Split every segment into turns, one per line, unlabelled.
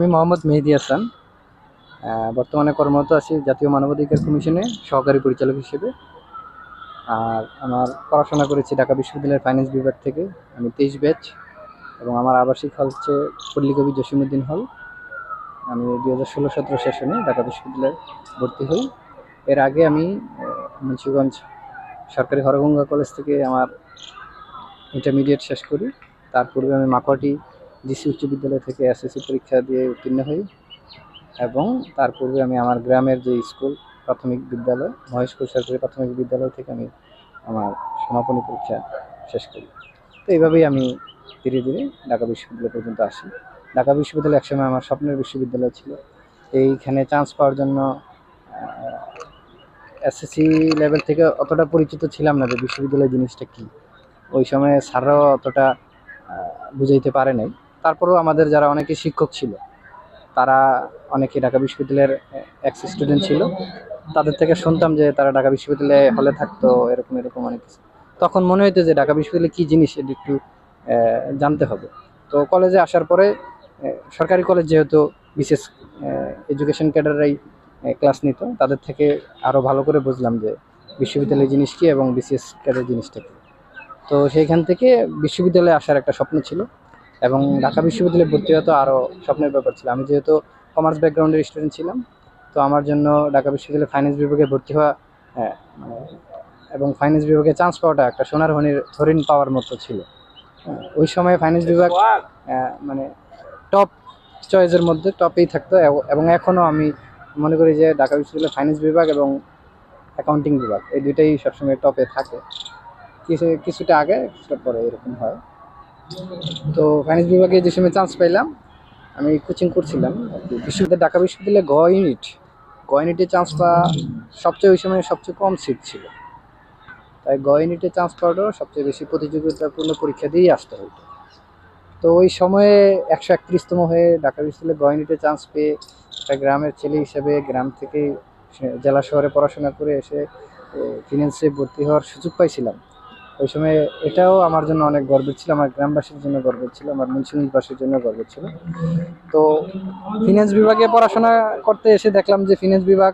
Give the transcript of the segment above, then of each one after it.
আমি মোহাম্মদ মেহেদি হাসান। বর্তমানে কর্মরত আছি জাতীয় মানবাধিকার কমিশনে সহকারী পরিচালক হিসেবে। আর আমার পড়াশোনা করেছি ঢাকা বিশ্ববিদ্যালয়ের ফাইন্যান্স বিভাগ থেকে। আমি তেইশ ব্যাচ এবং আমার আবাসিক হল হচ্ছে পল্লীকবি জসিমুদ্দিন হল আমি দু হাজার ষোলো সতেরো সেশনে ঢাকা বিশ্ববিদ্যালয়ে ভর্তি হই। এর আগে আমি মুন্সিগঞ্জ সরকারি হরগঙ্গা কলেজ থেকে আমার ইন্টারমিডিয়েট শেষ করি। তার পূর্বে আমি মাকুয়াটি ডিসি উচ্চ বিদ্যালয় থেকে এসএসসি পরীক্ষা দিয়ে উত্তীর্ণ হই এবং তার পূর্বে আমি আমার গ্রামের যে স্কুল, প্রাথমিক বিদ্যালয় মহেশপুর সরকারি প্রাথমিক বিদ্যালয় থেকে আমি আমার সমাপনী পরীক্ষা শেষ করি। তো এইভাবেই আমি ধীরে ধীরে ঢাকা বিশ্ববিদ্যালয় পর্যন্ত আসি। ঢাকা বিশ্ববিদ্যালয় একসময় আমার স্বপ্নের বিশ্ববিদ্যালয় ছিল। এইখানে চান্স পাওয়ার জন্য এসএসসি লেভেল থেকে অতটা পরিচিত ছিলাম না যে বিশ্ববিদ্যালয় জিনিসটা কী। ওই সময় স্যাররাও অতটা বুঝাইতে পারে নাই। তারপরেও আমাদের যারা অনেকে শিক্ষক ছিল, তারা অনেকে ঢাকা বিশ্ববিদ্যালয়ের এক্স স্টুডেন্ট ছিল, তাদের থেকে শুনতাম যে তারা ঢাকা বিশ্ববিদ্যালয়ে হলে থাকতো, এরকম এরকম অনেক কিছু। তখন মনে হইতো যে ঢাকা বিশ্ববিদ্যালয় কী জিনিস এটা একটু জানতে হবে। তো কলেজে আসার পরে সরকারি কলেজ যেহেতু বিশেষ এডুকেশন ক্যাডাররাই ক্লাস নিত, তাদের থেকে আরও ভালো করে বুঝলাম যে বিশ্ববিদ্যালয় জিনিস কী এবং বিসিএস ক্যাডার জিনিসটা কী। তো সেইখান থেকে বিশ্ববিদ্যালয়ে আসার একটা স্বপ্ন ছিল। এবং ঢাকা বিশ্ববিদ্যালয়ে ভর্তি হওয়া তো আরও স্বপ্নের ব্যাপার ছিল। আমি যেহেতু কমার্স ব্যাকগ্রাউন্ডের স্টুডেন্ট ছিলাম তো আমার জন্য ঢাকা বিশ্ববিদ্যালয়ে ফাইন্যান্স বিভাগে ভর্তি হওয়া হ্যাঁ, মানে এবং ফাইন্যান্স বিভাগে চান্স পাওয়াটা একটা সোনার হরিণ হরিণ পাওয়ার মতো ছিল। হ্যাঁ, ওই সময় ফাইন্যান্স বিভাগ মানে টপ চয়েসের মধ্যে টপেই থাকতো এবং এখনও আমি মনে করি যে ঢাকা বিশ্ববিদ্যালয়ের ফাইন্যান্স বিভাগ এবং অ্যাকাউন্টিং বিভাগ এই দুইটাই সবসময় টপে থাকে। কিছু কিছুটা আগে কিছুটা পরে এরকম হয়। তো ফাইন্যান্স বিভাগে যে সময় চান্স পাইলাম, আমি কোচিং করছিলাম। বিশ্ববিদ্যালয়, ঢাকা বিশ্ববিদ্যালয়ে গ ইউনিট গ ইউনিটে চান্স পাওয়া সবচেয়ে ওই সময় সবচেয়ে কম সিট ছিল। তাই গ ইউনিটে চান্স পাওয়াটাও সবচেয়ে বেশি প্রতিযোগিতাপূর্ণ পরীক্ষা দিয়েই আসতে হতো তো ওই সময়ে একশো একত্রিশতম হয়ে ঢাকা বিশ্ববিদ্যালয়ে গ ইউনিটে চান্স পেয়ে একটা গ্রামের ছেলে হিসেবে গ্রাম থেকে জেলা শহরে পড়াশোনা করে এসে ফিনান্সে ভর্তি হওয়ার সুযোগ পাইছিলাম। ওই সময় এটাও আমার জন্য অনেক গর্বের ছিল, আমার গ্রামবাসীর জন্য গর্বের ছিল, আমার মুন্সিগঞ্জবাসীর জন্য গর্বের ছিল। তো ফিনান্স বিভাগে পড়াশোনা করতে এসে দেখলাম যে ফিনান্স বিভাগ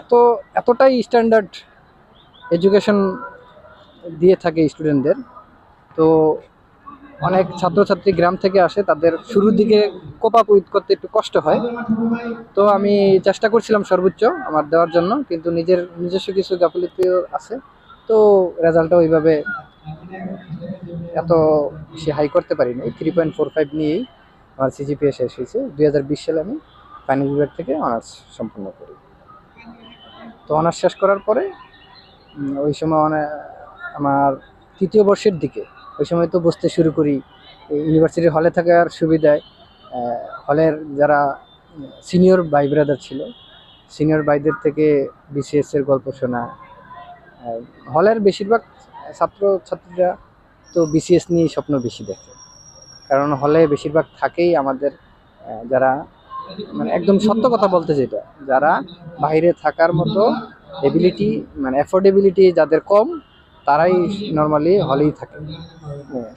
এত, এতটাই স্ট্যান্ডার্ড এডুকেশন দিয়ে থাকে স্টুডেন্টদের তো অনেক ছাত্রছাত্রী গ্রাম থেকে আসে, তাদের শুরুর দিকে কোপা কুইত করতে একটু কষ্ট হয়। তো আমি চেষ্টা করছিলাম সর্বোচ্চ আমার দেওয়ার জন্য, কিন্তু নিজের নিজস্ব কিছু গাফিলতিও আছে। তো রেজাল্টটা ওইভাবে এত বেশি হাই করতে পারিনি। এই থ্রি পয়েন্ট ফোর ফাইভ নিয়েই আমার সিজিপিএ শেষ হয়েছে। দুই হাজার বিশ সালে আমি ফাইন্যান্স বিভাগ থেকে অনার্স সম্পূর্ণ করি। তো অনার্স শেষ করার পরে ওই সময় আমার তৃতীয় বর্ষের দিকে ওই সময় তো বসতে শুরু করি। ইউনিভার্সিটির হলে থাকার সুবিধায় হলের যারা সিনিয়র ভাই ব্রাদার ছিল সিনিয়র ভাইদের থেকে বিসিএস এর গল্প শোনা হলের বেশিরভাগ ছাত্র, ছাত্রীরা তো বিসিএস নিয়েই স্বপ্ন বেশি দেখে। কারণ হলে বেশিরভাগ থাকেই আমাদের যারা মানে একদম সত্য কথা বলতে যেটা, যারা বাইরে থাকার মতো এবিলিটি মানে অ্যাফোর্ডেবিলিটি যাদের কম তারাই নর্মালি হলেই থাকে।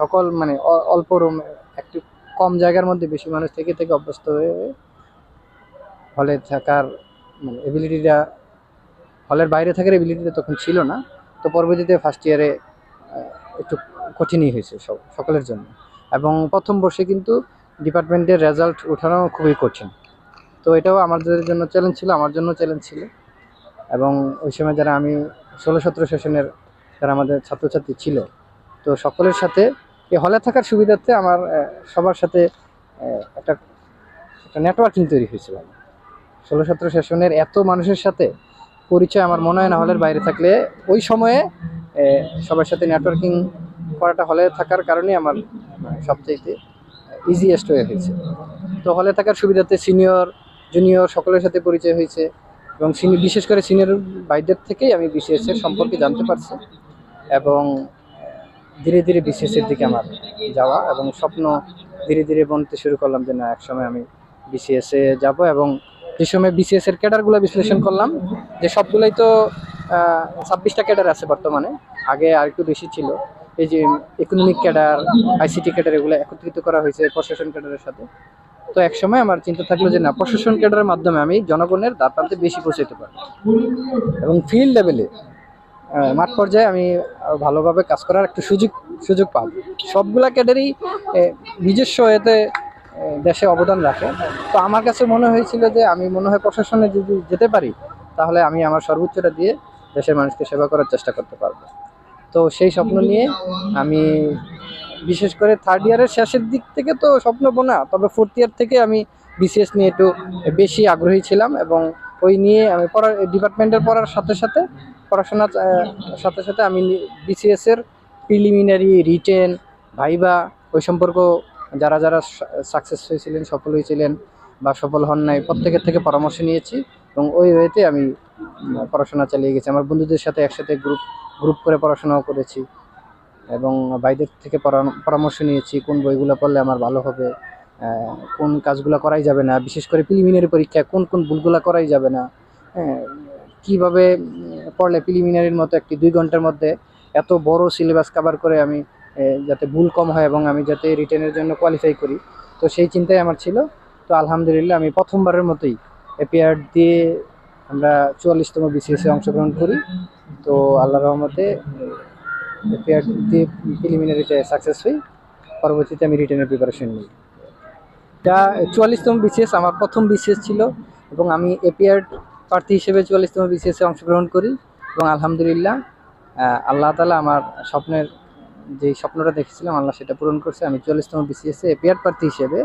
সকল মানে অল্প রুম একটু কম জায়গার মধ্যে বেশি মানুষ থেকে থেকে অভ্যস্ত হয়ে হলে থাকার মানে এবিলিটিটা হলের বাইরে থাকার এবিলিটিটা তখন ছিল না। তো পরবর্তীতে ফার্স্ট ইয়ারে একটু কঠিনই হয়েছে সব সকলের জন্য। এবং প্রথম বর্ষে কিন্তু ডিপার্টমেন্টের রেজাল্ট ওঠানো খুবই কঠিন। তো এটাও আমাদের জন্য চ্যালেঞ্জ ছিল, আমার জন্য চ্যালেঞ্জ ছিল। এবং ওই সময় যারা আমি ষোলো সতেরো সেশনের যারা আমাদের ছাত্রছাত্রী ছিল। তো সকলের সাথে এই হলে থাকার সুবিধার্থে আমার সবার সাথে একটা একটা নেটওয়ার্কিং তৈরি হয়েছিল ষোলো সতেরো সেশনের এত মানুষের সাথে পরিচয় আমার মনে হয় না হলের বাইরে থাকলে ওই সময়ে সবার সাথে নেটওয়ার্কিং করাটা হলে থাকার কারণে আমার সবচেয়ে ইজিয়েস্ট হয়ে হয়েছে। তো হলে থাকার সুবিধাতে সিনিয়র জুনিয়র সকলের সাথে পরিচয় হয়েছে এবং বিশেষ করে সিনিয়র ভাইদের থেকেই আমি এর সম্পর্কে জানতে পারছি। এবং ধীরে ধীরে এর দিকে আমার যাওয়া এবং স্বপ্ন ধীরে ধীরে বনতে শুরু করলাম যে না, একসময় আমি বিসিএস যাব এবং যে সময় বিসিএস এর ক্যাডারগুলো বিশ্লেষণ করলাম, যে সবগুলোই তো ছাব্বিশটা ক্যাডার আছে বর্তমানে। আগে আর একটু বেশি ছিল। এই যে ইকোনমিক ক্যাডার আইসিটি ক্যাডার এগুলো একত্রিত করা হয়েছে প্রশাসন ক্যাডারের সাথে। তো এক সময় আমার চিন্তা থাকল যে না, প্রশাসন ক্যাডারের মাধ্যমে আমি জনগণের প্রান্তে বেশি পৌঁছাতে পারব। এবং ফিল্ড লেভেলে মাঠ পর্যায়ে আমি ভালোভাবে কাজ করার একটু সুযোগ সুযোগ পাবো। সবগুলা ক্যাডারই নিজস্ব এতে দেশে অবদান রাখে। তো আমার কাছে মনে হয়েছিল যে, আমি মনে হয় প্রশাসনে যদি যেতে পারি, তাহলে আমি আমার সর্বোচ্চটা দিয়ে দেশের মানুষকে সেবা করার চেষ্টা করতে পারব। তো সেই স্বপ্ন নিয়ে আমি, বিশেষ করে থার্ড ইয়ারের শেষের দিক থেকে তো স্বপ্ন বোনা, তবে ফোর্থ ইয়ার থেকে আমি বিসিএস নিয়ে একটু বেশি আগ্রহী ছিলাম এবং ওই নিয়ে আমি পড়ার ডিপার্টমেন্টের পড়ার সাথে সাথে, পড়াশোনার সাথে সাথে আমি বিসিএস এর প্রিলিমিনারি রিটেন ভাইবা ওই সম্পর্ক যারা যারা সাকসেস হয়েছিলেন, সফল হয়েছিলেন বা সফল হন নাই, প্রত্যেকের থেকে পরামর্শ নিয়েছি এবং ওই ওয়েতে আমি পড়াশোনা চালিয়ে গেছি। আমার বন্ধুদের সাথে একসাথে গ্রুপ গ্রুপ করে পড়াশোনাও করেছি এবং ভাইদের থেকে পরা- পরামর্শ নিয়েছি, কোন বইগুলো পড়লে আমার ভালো হবে। কোন কাজগুলো করাই যাবে না বিশেষ করে প্রিলিমিনারি পরীক্ষায় কোন কোন ভুলগুলো করাই যাবে না। হ্যাঁ, কীভাবে পড়লে প্রিলিমিনারির মতো একটি দুই ঘণ্টার মধ্যে এত বড় সিলেবাস কভার করে আমি যাতে ভুল কম হয় এবং আমি যাতে রিটার্নের জন্য কোয়ালিফাই করি। তো সেই চিন্তাই আমার ছিল। তো আলহামদুলিল্লাহ আমি প্রথমবারের মতোই এপিআর দিয়ে আমরা চুয়াল্লিশতম বিসিএসে অংশগ্রহণ করি। তো আল্লাহ রহমতে এপিআর দিয়ে প্রিলিমিনারিতে সাকসেস হই। পরবর্তীতে আমি রিটার্নের প্রিপারেশন নিই। এটা চুয়াল্লিশতম বিসিএস আমার প্রথম বিসিএস ছিল এবং আমি এপিআর প্রার্থী হিসেবে চুয়াল্লিশতম বিসিএসে অংশগ্রহণ করি এবং আলহামদুলিল্লাহ আল্লাহ তালা আমার স্বপ্নের যে স্বপ্নটা দেখেছিলাম আল্লাহ সেটা পূরণ করছে। আমি চুয়াল্লিশতম বিসিএসে এপিআর প্রার্থী হিসেবে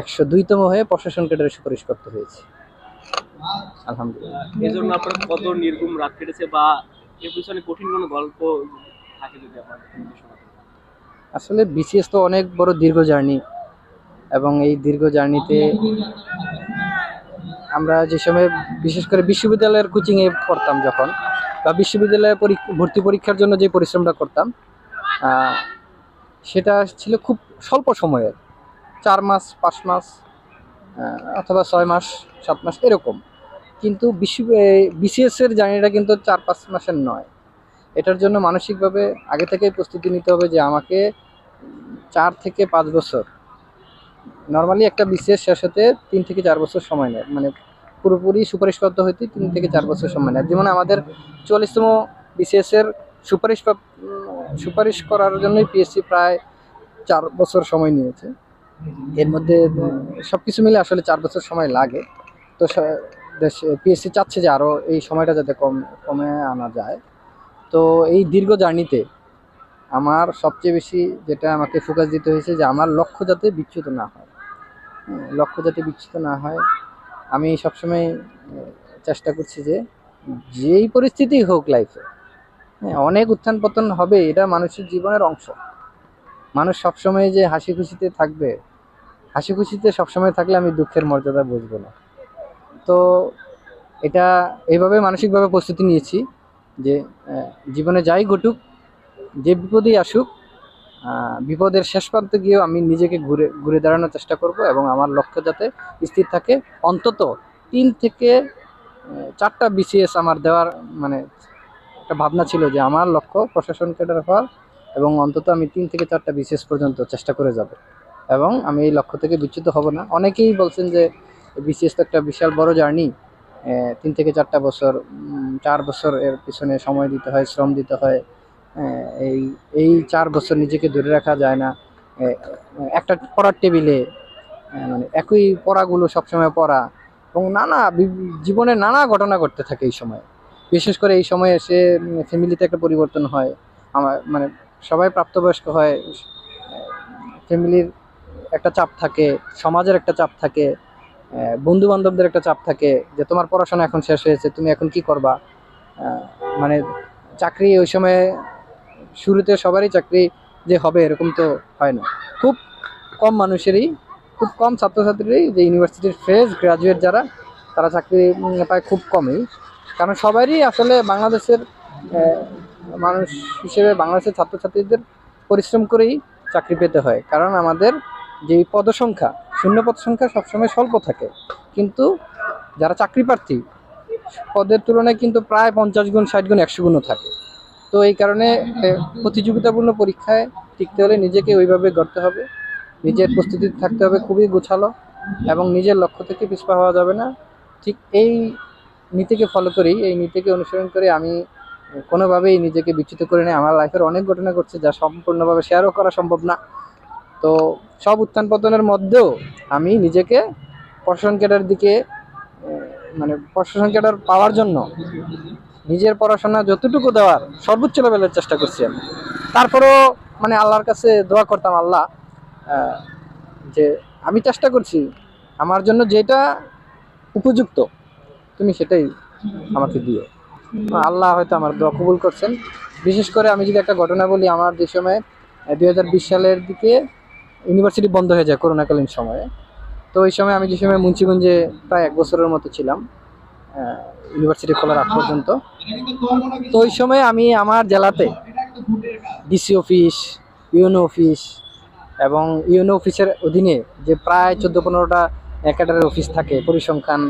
একশো দুইতম হয়ে প্রশাসন ক্যাডারে সুপারিশ করতে হয়েছে। আলহামদুলিল্লাহ।
এই আপনার কত নির্গুম রাত কেটেছে বা এর পিছনে কঠিন কোনো গল্প থাকে যদি আপনার
আসলে বিসিএস তো অনেক বড় দীর্ঘ জার্নি। এবং এই দীর্ঘ জার্নিতে আমরা যে সময় বিশেষ করে বিশ্ববিদ্যালয়ের কোচিংয়ে পড়তাম যখন, বা বিশ্ববিদ্যালয়ে ভর্তি পরীক্ষার জন্য যে পরিশ্রমটা করতাম সেটা ছিল খুব স্বল্প সময়ের চার মাস, পাঁচ মাস অথবা ছয় মাস, সাত মাস, এরকম। কিন্তু বিশ্ব বিসিএসের জার্নিটা কিন্তু চার, পাঁচ মাসের নয়। এটার জন্য মানসিকভাবে আগে থেকেই প্রস্তুতি নিতে হবে যে আমাকে চার থেকে পাঁচ বছর নর্মালি একটা বিসিএস শেষ হতে তিন থেকে চার বছর সময় নেয়। মানে পুরোপুরি সুপারিশপ্রাপ্ত হইতে তিন থেকে চার বছর সময় নেয়। যেমন আমাদের চল্লিশতম বিসিএস এর সুপারিশ সুপারিশ করার জন্যই পিএসসি প্রায় চার বছর সময় নিয়েছে। এর মধ্যে সব কিছু মিলে আসলে চার বছর সময় লাগে। তো পিএসসি চাচ্ছে যে আরও এই সময়টা যাতে কম কমে আনা যায়। তো এই দীর্ঘ জার্নিতে আমার সবচেয়ে বেশি যেটা আমাকে ফোকাস দিতে হয়েছে যে আমার লক্ষ্য যাতে বিচ্যুত না হ্যাঁ, লক্ষ্য যাতে বিচ্যুত না হয়, আমি সবসময় চেষ্টা করছি যে যেই পরিস্থিতি হোক লাইফে হ্যাঁ অনেক উত্থান পতন হবে, এটা মানুষের জীবনের অংশ। মানুষ সবসময় যে হাসি খুশিতে থাকবে, হাসি খুশিতে সবসময় থাকলে আমি দুঃখের মর্যাদা বুঝব না। তো এটা এইভাবে মানসিকভাবে প্রস্তুতি নিয়েছি যে জীবনে যাই ঘটুক, যে বিপদেই আসুক বিপদের শেষ প্রান্তে গিয়েও আমি নিজেকে ঘুরে ঘুরে দাঁড়ানোর চেষ্টা করব এবং আমার লক্ষ্য যাতে স্থির থাকে। অন্তত তিন থেকে চারটা বিসিএস আমার দেওয়ার মানে একটা ভাবনা ছিল যে আমার লক্ষ্য প্রশাসন ক্যাডার হওয়ার এবং অন্তত আমি তিন থেকে চারটা বিসিএস পর্যন্ত চেষ্টা করে যাব এবং আমি এই লক্ষ্য থেকে বিচ্যুত হব না। অনেকেই বলছেন যে বিসিএস তো একটা বিশাল বড় জার্নি তিন থেকে চারটা বছর চার বছর এর পিছনে সময় দিতে হয়, শ্রম দিতে হয় এই এই চার বছর নিজেকে ধরে রাখা যায় না। একটা পড়ার টেবিলে মানে একই পড়াগুলো সবসময় পড়া এবং নানা জীবনে নানা ঘটনা ঘটতে থাকে এই সময়। বিশেষ করে এই সময়ে এসে ফ্যামিলিতে একটা পরিবর্তন হয়। আমার মানে সবাই প্রাপ্তবয়স্ক হয়, ফ্যামিলির একটা চাপ থাকে, সমাজের একটা চাপ থাকে বন্ধু বান্ধবদের একটা চাপ থাকে যে তোমার পড়াশোনা এখন শেষ হয়েছে, তুমি এখন কি করবা? মানে চাকরি ওই সময় শুরুতে সবারই চাকরি যে হবে এরকম তো হয় না। খুব কম মানুষেরই, খুব কম ছাত্রছাত্রীরই যে ইউনিভার্সিটির ফ্রেশ গ্রাজুয়েট যারা, তারা চাকরি পায় খুব কমই। কারণ সবারই আসলে বাংলাদেশের মানুষ হিসেবে বাংলাদেশের ছাত্রছাত্রীদের পরিশ্রম করেই চাকরি পেতে হয়। কারণ আমাদের যেই পদসংখ্যা, শূন্য পদ সংখ্যা সবসময় স্বল্প থাকে। কিন্তু যারা চাকরি প্রার্থী, পদের তুলনায় কিন্তু প্রায় পঞ্চাশ গুণ, ষাট গুণ, একশো গুণও থাকে। তো এই কারণে প্রতিযোগিতাপূর্ণ পরীক্ষায় টিকতে হলে নিজেকে ওইভাবে গড়তে হবে। নিজের প্রস্তুতি থাকতে হবে খুবই গোছালো এবং নিজের লক্ষ্য থেকে পিছপা হওয়া যাবে না। ঠিক এই নীতিকে ফলো করেই, এই নীতিকে অনুসরণ করে আমি কোনোভাবেই নিজেকে বিচ্যুত করে নেই। আমার লাইফের অনেক ঘটনা ঘটছে যা সম্পূর্ণভাবে শেয়ারও করা সম্ভব না। তো সব উত্থান পতনের মধ্যেও আমি নিজেকে প্রশাসন ক্যাডার দিকে মানে প্রশাসন ক্যাডার পাওয়ার জন্য নিজের পড়াশোনা যতটুকু দেওয়ার সর্বোচ্চ লেভেলের চেষ্টা করছি আমি। তারপরেও মানে আল্লাহর কাছে দোয়া করতাম আল্লাহ যে আমি চেষ্টা করছি, আমার জন্য যেটা উপযুক্ত, তুমি সেটাই আমাকে দিও। আল্লাহ হয়তো আমার দোয়া কবুল করছেন। বিশেষ করে আমি যদি একটা ঘটনা বলি, আমার যে সময় দুই হাজার বিশ সালের দিকে ইউনিভার্সিটি বন্ধ হয়ে যায় করোনাকালীন সময়ে। তো ওই সময় আমি যে সময় মুন্সিগঞ্জে প্রায় এক বছরের মতো ছিলাম ইউনিভার্সিটি খোলার আগ পর্যন্ত। তো ওই সময় আমি আমার জেলাতে ডিসি অফিস ইউনো অফিস এবং ইউনো অফিসের অধীনে যে প্রায় চোদ্দ পনেরোটা ক্যাডারের অফিস থাকে পরিসংখ্যান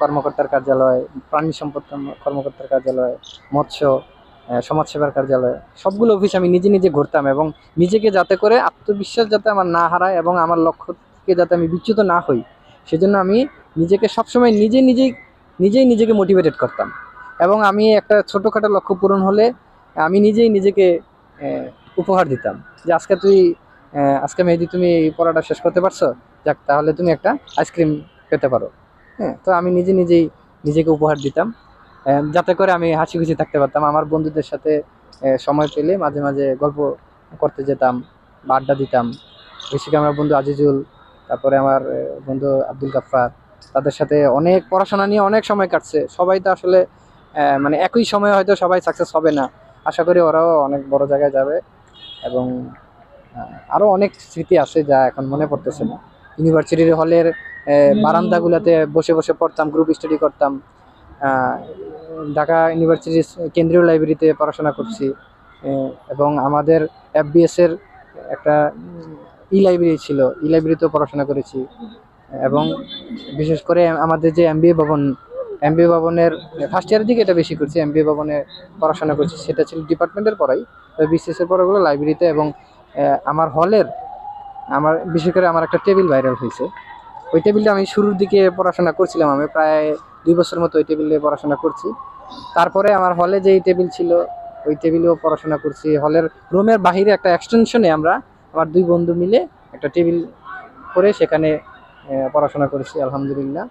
কর্মকর্তার কার্যালয় প্রাণী সম্পদ কর্মকর্তার কার্যালয় মৎস্য সমাজসেবার কার্যালয় সবগুলো অফিস আমি নিজে নিজে ঘুরতাম এবং নিজেকে যাতে করে আত্মবিশ্বাস যাতে আমার না হারায় এবং আমার লক্ষ্য থেকে যাতে আমি বিচ্যুত না হই সেজন্য আমি নিজেকে সবসময় নিজে নিজেই নিজেই নিজেকে মোটিভেটেড করতাম। এবং আমি একটা ছোটোখাটো লক্ষ্য পূরণ হলে আমি নিজেই নিজেকে উপহার দিতাম যে আজকে তুই আজকে মেহেদি তুমি এই পড়াটা শেষ করতে পারছ? যাক, তাহলে তুমি একটা আইসক্রিম পেতে পারো। হ্যাঁ তো আমি নিজে নিজেই নিজেকে উপহার দিতাম। যাতে করে আমি হাসি খুশি থাকতে পারতাম। আমার বন্ধুদের সাথে সময় পেলে মাঝে মাঝে গল্প করতে যেতাম, বা আড্ডা দিতাম। বেশি আমার বন্ধু আজিজুল, তারপরে আমার বন্ধু আব্দুল গাফফার তাদের সাথে অনেক পড়াশোনা নিয়ে অনেক সময় কাটছে। সবাই তো আসলে মানে একই সময়ে হয়তো সবাই সাকসেস হবে না। আশা করি ওরাও অনেক বড় জায়গায় যাবে এবং আরও অনেক স্মৃতি আছে যা এখন মনে পড়তেছে না। ইউনিভার্সিটির হলের বারান্দাগুলোতে বসে বসে পড়তাম গ্রুপ স্টাডি করতাম। ঢাকা ইউনিভার্সিটির কেন্দ্রীয় লাইব্রেরিতে পড়াশোনা করছি। এবং আমাদের এফবিএস এর একটা ই লাইব্রেরি ছিল। ই লাইব্রেরিতেও পড়াশোনা করেছি। এবং বিশেষ করে আমাদের যে এমবিএ ভবন, এমবিএ ভবনের ফার্স্ট ইয়ারের দিকে এটা বেশি করছি, এমবিএ ভবনে পড়াশোনা করছি। সেটা ছিল ডিপার্টমেন্টের পড়াই বিসিএস এর পড়াগুলো লাইব্রেরিতে এবং আমার হলের আমার, বিশেষ করে আমার একটা টেবিল ভাইরাল হয়েছে। ওই টেবিলটা আমি শুরুর দিকে পড়াশোনা করছিলাম, আমি প্রায় দুই বছর মতো ওই টেবিলে পড়াশোনা করছি। তারপরে আমার হলে যেই টেবিল ছিল, ওই টেবিলেও পড়াশোনা করছি। হলের রুমের বাহিরে একটা এক্সটেনশনে আমরা আমার দুই বন্ধু মিলে একটা টেবিল করে সেখানে পড়াশোনা করেছি আলহামদুলিল্লাহ।